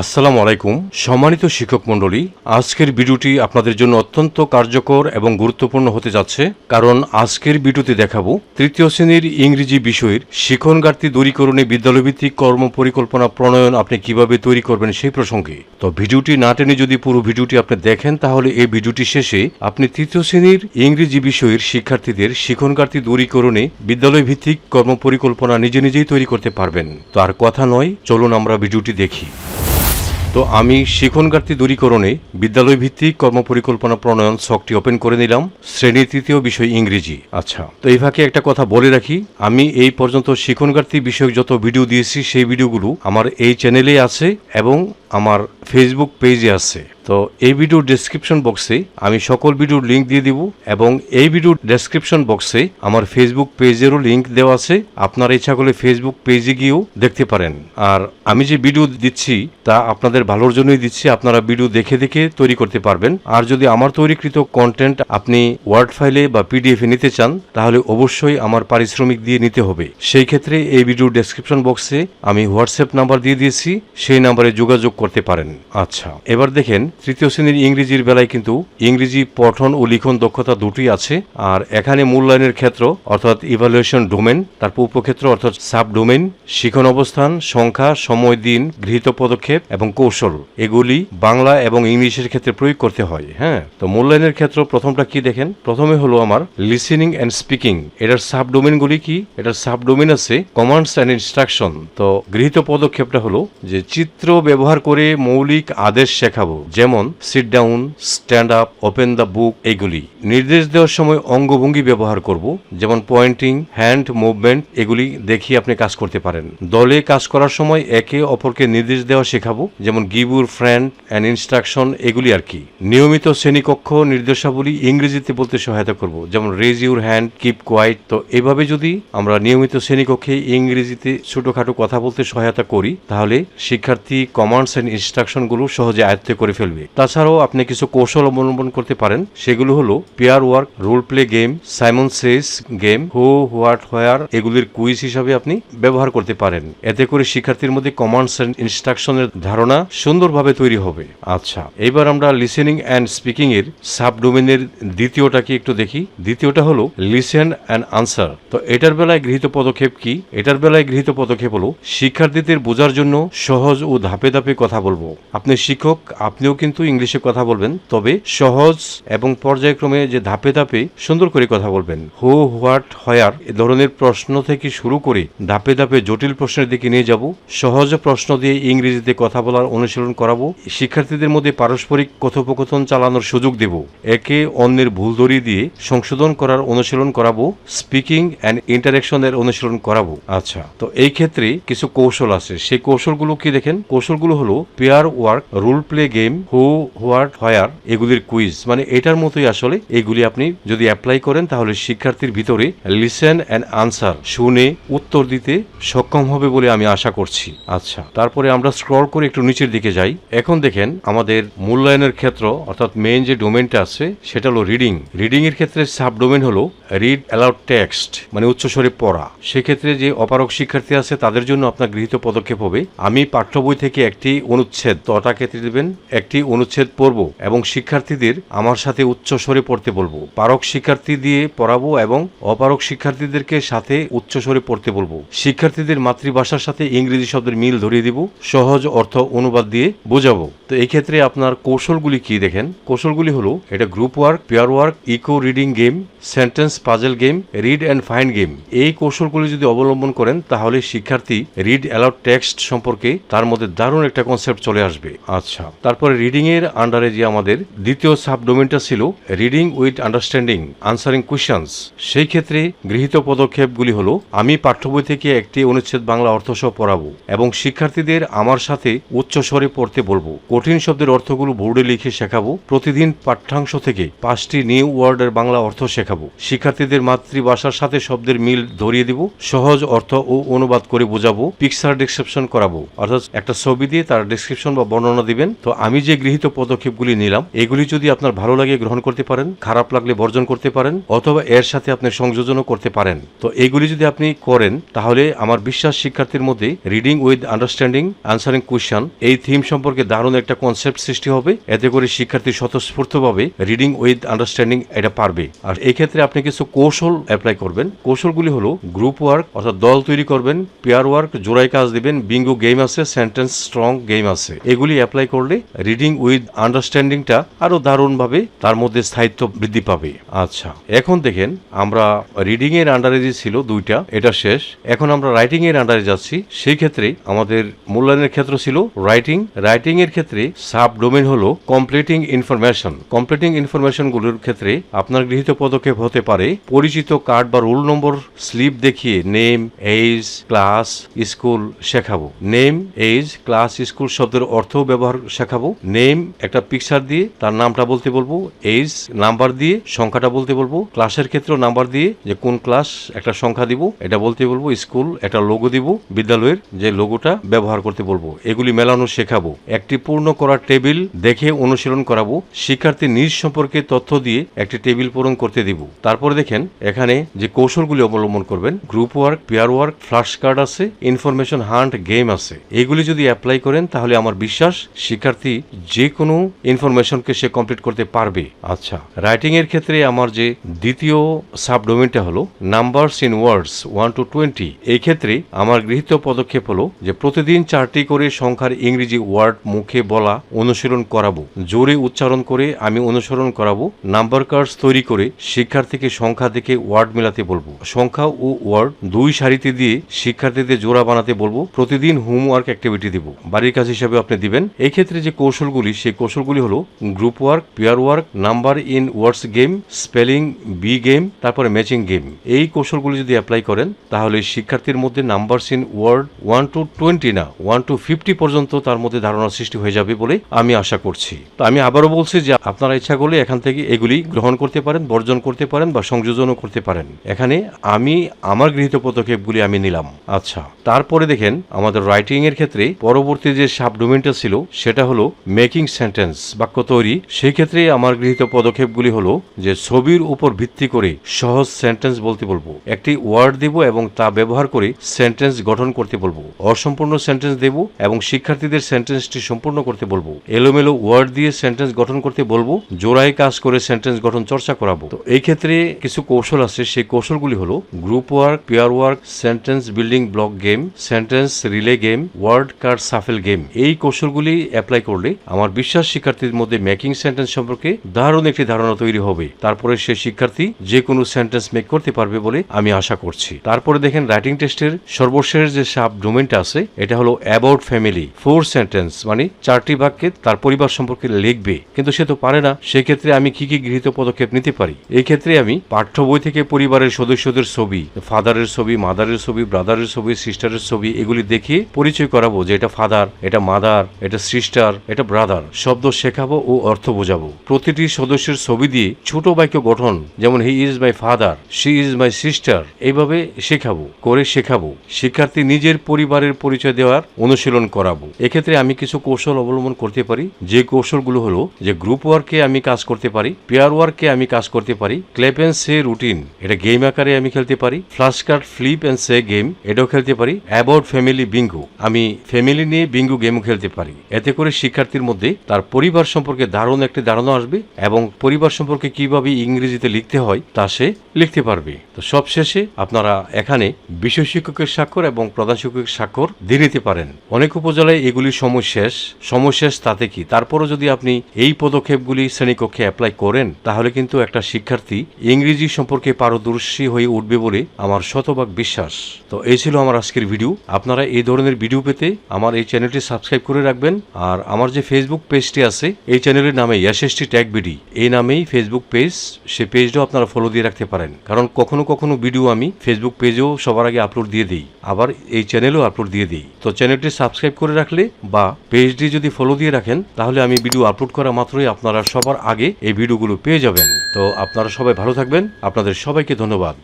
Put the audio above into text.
আসসালামু আলাইকুম। সম্মানিত শিক্ষক মণ্ডলী, আজকের ভিডিওটি আপনাদের জন্য অত্যন্ত কার্যকর এবং গুরুত্বপূর্ণ হতে যাচ্ছে, কারণ আজকের ভিডিওতে দেখাবো তৃতীয় শ্রেণির ইংরেজি বিষয়ের ঘাটতি দূরীকরণে বিদ্যালয়ভিত্তিক কর্ম পরিকল্পনা প্রণয়ন আপনি কীভাবে তৈরি করবেন সেই প্রসঙ্গে। তো ভিডিওটি না টেনে যদি পুরো ভিডিওটি আপনি দেখেন, তাহলে এই ভিডিওটি শেষে আপনি তৃতীয় শ্রেণির ইংরেজি বিষয়ের শিক্ষার্থীদের ঘাটতি দূরীকরণে বিদ্যালয় ভিত্তিক কর্ম পরিকল্পনা নিজে নিজেই তৈরি করতে পারবেন। তো আর কথা নয়, চলুন আমরা ভিডিওটি দেখি। তো আমি শিখন ঘাটতি দূরীকরণে বিদ্যালয় ভিত্তিক কর্মপরিকল্পনা প্রণয়ন ছকটি ওপেন করে নিলাম, শ্রেণির তৃতীয় বিষয় ইংরেজি। আচ্ছা তো এই ফাঁকে একটা কথা বলে রাখি, আমি এই পর্যন্ত শিখন ঘাটতি বিষয়ক যত ভিডিও দিয়েছি, সেই ভিডিওগুলো আমার এই চ্যানেলে আছে এবং আমার ফেসবুক পেজে আছে। তো এই ভিডিওর ডেসক্রিপশন বক্সে আমি সকল ভিডিওর লিঙ্ক দিয়ে দিব এবং এই ভিডিওর ডেসক্রিপশন বক্সে আমার ফেসবুক পেজেরও লিঙ্ক দেওয়া আছে। আপনারা ইচ্ছা করলে ফেসবুক পেজে গিয়েও দেখতে পারেন। আর আমি যে ভিডিও দিচ্ছি, তা আপনাদের ভালোর জন্যই দিচ্ছি। আপনারা ভিডিও দেখে দেখে তৈরি করতে পারবেন। আর যদি আমার তৈরিকৃত কন্টেন্ট আপনি ওয়ার্ড ফাইলে বা পিডিএফে নিতে চান, তাহলে অবশ্যই আমার পারিশ্রমিক দিয়ে নিতে হবে। সেই ক্ষেত্রে এই ভিডিওর ডেসক্রিপশন বক্সে আমি হোয়াটসঅ্যাপ নাম্বার দিয়ে দিয়েছি। সেই নাম্বারে যোগাযোগ করতে পারেন। আচ্ছা এবার দেখেন, তৃতীয় শ্রেণির ইংরেজির বেলায় কিন্তু ইংরেজি পঠন ও লিখন দক্ষতা দুটি আছে, আর এখানে মূল্যায়নের ক্ষেত্র, অর্থাৎ ইভালুয়েশন ডোমেন তারপর উপক্ষেত্র অর্থাৎ সাব ডোমেন শিখন অবস্থান, সংখ্যা, সময়, দিন, গৃহীত পদক্ষেপ এবং কৌশল। এগুলি বাংলা এবং ইংলিশের ক্ষেত্রে প্রয়োগ করতে হয় হ্যাঁ? তো মূল্যায়নের ক্ষেত্র প্রথমটা কি দেখেন? প্রথমে হলো আমার লিসেনিং অ্যান্ড স্পিকিং এটার সাব ডোমেনগুলি কি? এটার সাব ডোমেন আছে কমান্ডস অ্যান্ড ইনস্ট্রাকশন তো গৃহীত পদক্ষেপটা হলো যে চিত্র ব্যবহার করে মৌলিক আদেশ শেখাবো, যেমন sit down stand up open the book এইগুলি নির্দেশ দেওয়ার সময় অঙ্গভঙ্গি ব্যবহার করব, যেমন পয়েন্টিং হ্যান্ড মুভমেন্ট এগুলি দেখিয়ে আপনি কাজ করতে পারেন। দলে কাজ করার সময় একে অপরকে নির্দেশ দেওয়া শেখাবো, যেমন গিবুর ফ্রেন্ড অ্যান্ড ইনস্ট্রাকশন এগুলি আর কি। নিয়মিত শ্রেণীকক্ষ নির্দেশাবলী ইংরেজিতে বলতে সহায়তা করব, যেমন raise your hand keep quiet তো এভাবে যদি আমরা নিয়মিত শ্রেণীকক্ষে ইংরেজিতে ছোটখাটো কথা বলতে সহায়তা করি, তাহলে শিক্ষার্থী কমান্ডস অ্যান্ড ইনস্ট্রাকশনগুলো সহজে আয়ত্ত করে ফেলবে। তাছাড়াও আপনি কিছু কৌশল অবলম্বন করতে পারেন। সেগুলো হলো pair work role play game Simon says game who what where এগুলির কুইজ হিসাবে আপনি ব্যবহার করতে পারেন। এতে করে শিক্ষার্থীর মধ্যে কমান্ডস অ্যান্ড ইনস্ট্রাকশনের ধারণা সুন্দরভাবে তৈরি হবে। আচ্ছা এবার আমরা লিসেনিং অ্যান্ড স্পিকিং এর সাব ডোমেনের দ্বিতীয়টাকে একটু দেখি। দ্বিতীয়টা হলো লিসেন অ্যান্ড আনসার তো এটার বেলায় গৃহীত পদক্ষেপ কি? এটার বেলায় গৃহীত পদক্ষেপ হলো শিক্ষার্থীদের বোঝার জন্য সহজ ও ধাপে ধাপে কথা বলব। আপনি শিক্ষক, আপনিও কিন্তু ইংলিশে কথা বলবেন, তবে সহজ এবং পর্যায়ক্রমে যে ধাপে ধাপে সুন্দর করে কথা বলবেন। হো, হোয়াট, হয়ার এ ধরনের প্রশ্ন থেকে শুরু করে ধাপে ধাপে জটিল প্রশ্নের দিকে নিয়ে যাব, সহজ প্রশ্ন দিয়ে ইংরেজিতে কথা বলার অনুশীলন করাবো, শিক্ষার্থীদের মধ্যে পারস্পরিক কথোপকথন চালানোর সুযোগ দেব, একে অন্যের ভুল ধরিয়ে দিয়ে সংশোধন করার অনুশীলন করাবো, স্পিকিং অ্যান্ড ইন্টারেকশনের অনুশীলন করাবো। আচ্ছা তো এই ক্ষেত্রে কিছু কৌশল আছে, সেই কৌশলগুলো কি দেখেন? কৌশলগুলো হলো pair work, role play game, who, what where এগুলির কুইজ। মানে এটার মতোই আসলে এগুলি আপনি যদি অ্যাপ্লাই করেন তাহলে শিক্ষার্থীর ভিতরে লিসেন অ্যান্ড আনসার শুনে উত্তর দিতে সক্ষম হবে বলে আমি আশা করছি। আচ্ছা তারপরে আমরা স্ক্রল করে একটু নিচের দিকে যাই। এখন দেখেন আমাদের মূল্যায়নের ক্ষেত্র, অর্থাৎ মেইন যে ডোমেনটা আছে, সেটা হলো রিডিং রিডিং এর ক্ষেত্রে সাব ডোমেন হলো রিড অ্যালাউড টেক্সট মানে উচ্চস্বরে পড়া। সেক্ষেত্রে যে অপারক শিক্ষার্থী আছে, তাদের জন্য আপনার গৃহীত পদক্ষেপ হবে। আমি পাঠ্য বই থেকে একটি অনুচ্ছেদ তটা ক্ষেত্রে দেবেন, একটি অনুচ্ছেদ পড়ব এবং শিক্ষার্থীদের আমার সাথে উচ্চ স্বরে পড়তে বলব। পারক শিক্ষার্থী দিয়ে পড়াবো এবং অপারক শিক্ষার্থীদেরকে সাথে উচ্চ স্বরে পড়তে বলব। শিক্ষার্থীদের মাতৃভাষার সাথে ইংরেজি শব্দের মিল ধরিয়ে দিব, সহজ অর্থ অনুবাদ দিয়ে বোঝাবো। তো এই ক্ষেত্রে আপনার কৌশলগুলি কি দেখেন? কৌশলগুলি হলো, এটা group work pair work echo reading game sentence puzzle game read and find game এই কৌশলগুলি যদি অবলম্বন করেন, তাহলে শিক্ষার্থী রিড অ্যালাউড টেক্সট সম্পর্কে তার মধ্যে দারুণ একটা কনসেপ্ট চলে আসবে। আচ্ছা তারপরে রিডিং এর আন্ডারে যে আমাদের দ্বিতীয় সাব ডোমেনটা ছিল reading with understanding answering questions সেই ক্ষেত্রে গৃহীত পদক্ষেপগুলি হলো, আমি পাঠ্য বই থেকে একটি অনুচ্ছেদ বাংলা অর্থ অর্থসহ পড়াবো এবং শিক্ষার্থীদের আমার সাথে উচ্চ স্বরে পড়তে বলব। কঠিন শব্দের অর্থগুলো বোর্ডে লিখে শেখাবো। প্রতিদিন পাঠ্যাংশ থেকে পাঁচটি নিউ ওয়ার্ডের বাংলা অর্থ শেখাবো। শিক্ষার্থীদের মাতৃভাষার সাথে শব্দের মিল ধরিয়ে দিব। সহজ অর্থ ও অনুবাদ করে বোঝাবো। পিকচার ডিসক্রিপশন করাবো। অর্থাৎ একটা ছবি দিয়ে তার ডিসক্রিপশন বা বর্ণনা দিবেন। তো আমি যে গৃহীত পদক্ষেপগুলি নিলাম, এগুলি যদি আপনার ভালো লাগে গ্রহণ করতে পারেন, খারাপ লাগলে বর্জন করতে পারেন, অথবা এর সাথে আপনি সংযোজনও করতে পারেন। তো এগুলি যদি আপনি করেন, তাহলে আমার বিশ্বাস শিক্ষার্থীর মধ্যে reading with understanding answering question এই থিম সম্পর্কে দারুণ একটা কনসেপ্ট সৃষ্টি হবে। এতে করে শিক্ষার্থী স্বতঃস্ফূর্তভাবে রিডিং উইথ আন্ডারস্ট্যান্ডিং এটা পারবে। আর এই ক্ষেত্রে আপনি কিছু কৌশল অ্যাপ্লাই করবেন। কৌশলগুলি হলো গ্রুপ ওয়ার্ক অর্থাৎ দল তৈরি করবেন পেয়ার ওয়ার্ক জোড়াই কাজ দিবেন বিঙ্গো গেম আছে সেন্টেন্স স্ট্রং গেম আছে। এগুলি অ্যাপ্লাই করলে রিডিং উইথ আন্ডারস্ট্যান্ডিংটা আরও দারুণভাবে তার মধ্যে স্থায়িত্ব বৃদ্ধি পাবে। আচ্ছা এখন দেখেন আমরা রিডিং এর আন্ডারে যে ছিল দুইটা, এটা শেষ। এখন আমরা রাইটিং এর আন্ডারে যাচ্ছি। সেই ক্ষেত্রে আমাদের মূল্যায়নের ক্ষেত্র ছিল রাইটিং রাইটিং এর ক্ষেত্রে সাব ডোমেন হলো কমপ্লিটিং ইনফরমেশন কমপ্লিটিং ইনফরমেশনগুলোর ক্ষেত্রে আপনার গৃহীত পদক্ষেপ হতে পারে পরিচিত কার্ড বা রোল নম্বর স্লিপ দেখিয়ে নেম এইজ ক্লাস স্কুল শেখাবো। নেম এইজ ক্লাস স্কুল শব্দের অর্থ ব্যবহার শেখাবো। নেম একটা পিকচার দিয়ে, তার নামটা বলতে বলব এইজ নাম্বার দিয়ে, সংখ্যাটা বলতে বলব ক্লাসের ক্ষেত্রেও নাম্বার দিয়ে, যে কোন ক্লাস একটা সংখ্যা দিব, এটা বলতে বলব স্কুল একটা লোগো দিব, বিদ্যালয়ের যে লোগোটা ব্যবহার করতে বলব। এগুলি মেলানো শেখাবো। একটি পূর্ণ করা টেবিল দেখে অনুশীলন করাবো। শিক্ষার্থী নিজ সম্পর্কে তথ্য দিয়ে একটি টেবিল পূরণ করতে দিব। তারপরে দেখেন, এখানে যে কৌশলগুলি অবলম্বন করবেন group work pair work flash card আছে ইনফরমেশন হান্ট গেম আছে। এগুলি যদি অ্যাপ্লাই করেন তাহলে আমার বিশ্বাস, শিক্ষার্থী যে কোনো ইনফরমেশনকে সে কমপ্লিট করতে পারবে। আচ্ছা রাইটিং এর ক্ষেত্রে আমার যে দ্বিতীয় সাবডোমেনটা হলো numbers in words one to twenty এই ক্ষেত্রে আমার গৃহীত পদক্ষেপ হলো যে প্রতিদিন চারটি করে সংখ্যার ইংরেজি ওয়ার্ড মুখে বলা অনুশীলন করাবো। জোরে উচ্চারণ করে আমি অনুসরণ করাবো। নাম্বার কার্ডস তৈরি করে শিক্ষার্থীকে সংখ্যা দেখে ওয়ার্ড মেলাতে বলব। সংখ্যা ও ওয়ার্ড দুই সারিতে দিয়ে শিক্ষার্থীদের জোড়া বানাতে বলব। প্রতিদিন হোমওয়ার্ক অ্যাক্টিভিটি দিব। বাড়ির কাজ হিসাবে আপনি দিবেন। এই ক্ষেত্রে যে কৌশলগুলি, সেই কৌশলগুলি হলো group work pair work number in words game spelling bee game তারপরে ম্যাচিং গেম এই কৌশলগুলি যদি অ্যাপ্লাই করেন, তাহলে শিক্ষার্থীর মধ্যে numbers in word one to twenty না ওয়ান টু ফিফটি পর্যন্ত তার মধ্যে ধারণা সৃষ্টি হয়ে যাবে বলে আমি আশা করছি। তো আমি আবারও বলছি যে আপনারা ইচ্ছা করলে এখান থেকে এগুলি গ্রহণ করতে পারেন, বর্জন করতে পারেন বা সংযোজনও করতে পারেন। এখানে আমি, আমার গৃহীত পদক্ষেপগুলি আমি নিলাম। আচ্ছা তারপরে দেখেন আমাদের রাইটিং এর ক্ষেত্রে পরবর্তী যে সাবডোমেনটা ছিল, সেটা হলো মেকিং সেন্টেন্স বাক্য তৈরি। সেই ক্ষেত্রে আমার গৃহীত পদক্ষেপগুলি হলো যে ছবির উপর ভিত্তি করে সহজ সেন্টেন্স বলতে বলব, একটি ওয়ার্ড দেব এবং তা ব্যবহার করে সেন্টেন্স গঠন করতে বলব, অসম্পূর্ণ সেন্টেন্স দেব এবং শিক্ষার্থীদের সেন্টেন্সটি সম্পূর্ণ করতে বলব, এলোমেলো ওয়ার্ড দিয়ে সেন্টেন্স গঠন করতে বলব, জোড়ায় কাজ করে সেন্টেন্স গঠন চর্চা করাবো। তো এই ক্ষেত্রে কিছু কৌশল আছে, সেই কৌশলগুলি হলো group work, pair work, sentence building block game, sentence relay game, word card shuffle game এই কৌশলগুলি অ্যাপ্লাই করলে আমার বিশ্বাস শিক্ষার্থীর মধ্যে মেকিং সেন্টেন্স সম্পর্কে দারুণ একটি ধারণা তৈরি হবে। তারপরে সে শিক্ষার্থী যে কোনো সেন্টেন্স মেক করতে পারবে বলে আমি আশা করছি। তারপরে দেখেন রাইটিং টেস্টের সর্বশেষ যে সাব ডোমেনটা আছে, এটা হলো অ্যাবাউট ফ্যামিলি ফোর সেন্টেন্স মানে চারটি বাক্যে তার পরিবার সম্পর্কে লিখবে। কিন্তু সে তো পারে না, সেক্ষেত্রে আমি কি কি গৃহীত পদক্ষেপ নিতে পারি? এই ক্ষেত্রে আমি পাঠ্য বই থেকে পরিবারের সদস্যদের ছবি ফাদারের ছবি মাদারের ছবি ব্রাদারের ছবি সিস্টারের ছবি, এগুলি দেখিয়ে পরিচয় করাবো যে এটা ফাদার এটা মাদার, এটা সিস্টার, এটা ব্রাদার। শব্দ শেখাবো ও অর্থ বোঝাবো। প্রতিটি সদস্যের ছবি দিয়ে ছোট বাক্য গঠন, যেমন he is my father, she is my sister, এইভাবে শেখাবো, করে শেখাবো। শিক্ষার্থী নিজের পরিবারের পরিচয় দেওয়ার অনুশীলন করাবো। এক্ষেত্রে আমি কিছু কৌশল অবলম্বন করতে পারি। যে কৌশলগুলো হলো, যে গ্রুপ ওয়ার্কে আমি কাজ করতে পারি পেয়ার ওয়ার্কে আমি কাজ করতে পারি ক্লেপ অ্যান্ড সে রুটিন এটা গেম আকারে আমি খেলতে পারি flash card flip and say game এটাও খেলতে পারি। অ্যাবাউট ফ্যামিলি বিঙ্গু আমি ফ্যামিলি নিয়ে বিঙ্গু গেমও খেলতে পারি। এতে করে শিক্ষার্থীর মধ্যে তার পরিবার সম্পর্কে দারুণ একটি ধারণা আসবে এবং পরিবার সম্পর্কে কীভাবে ইংরেজিতে লিখতে হয় তা সে লিখতে পারবে। তো সবশেষে আপনারা এখানে বিষয় শিক্ষকের স্বাক্ষর এবং প্রধান শিক্ষকের স্বাক্ষর দিয়ে নিতে পারেন। অনেক উপজেলায় এগুলি সময় শেষ। সময় শেষ তাতে কি? তারপরও যদি আপনি এই পদক্ষেপগুলি শ্রেণীকক্ষে অ্যাপ্লাই করেন, তাহলে কিন্তু একটা শিক্ষার্থী ইংরেজি সম্পর্কে পারদর্শী হয়ে উঠবে বলে আমার শতভাগ বিশ্বাস। তো এই ছিল আমার আজকের ভিডিও। আপনারা এই ধরনের ভিডিও পেতে আমার এই চ্যানেলটি সাবস্ক্রাইব করে রাখবেন। আর আমার যে ফেসবুক পেজটি আছে, এই চ্যানেলের নামে এসএসটি ট্যাগ বিডি এই নামেই ফেসবুক পেজ সে পেজটাও আপনারা ফলো দিয়ে রাখতে পারেন। কারণ কখনো কখনো ভিডিও আমি ফেসবুক পেজেও সবার আগে আপলোড দিয়ে দিই, আবার এই চ্যানেলও আপলোড দিয়ে দিই। তো চ্যানেলটি সাবস্ক্রাইব করে রাখলে বা পেজটি যদি ফলো দিয়ে রাখেন, তাহলে আমি ভিডিও আপলোড করা মাত্রই আপনারা সবার আগে এই ভিডিওগুলো পেয়ে যাবেন। তো আপনারা সবাই ভালো থাকবেন। আপনাদের সবাইকে ধন্যবাদ।